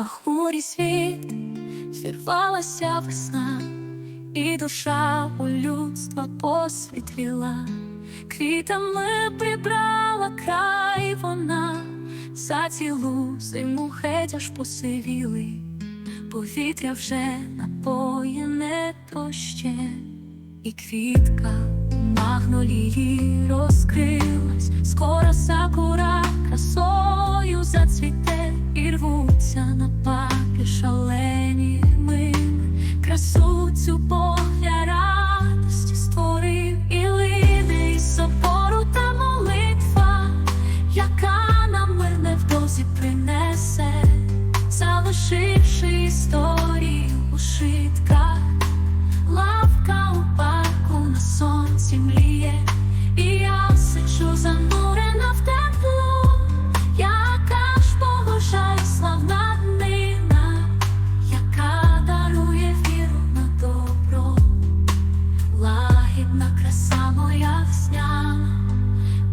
А хмурий світ зірвалася весна, і душа у людства посвітліла, квітами прибрала край вона, за цілу зиму геть аж посивіли, повітря вже напоєне дощем, і квітка магнолії розкрилась, Красу цю Бог для радості створив і із собору та молитва, яка нам мир невдовзі принесе, залишивши історію у шитках.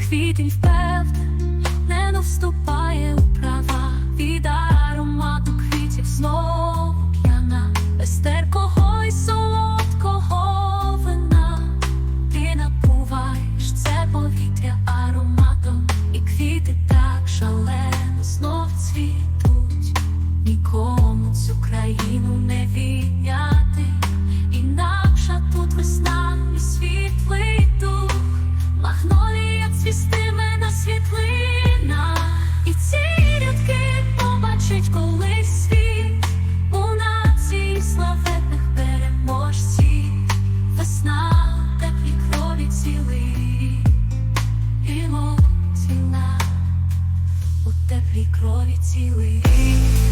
Квітень впевнено вступає у права від аромату квітів знову п'яна, без терпкого й солодкого вина. Ти напуваєш це повітря ароматом, і квіти так шалено знов цвітуть. Нікому цю країну не відняти, Теплі крові цілий рік.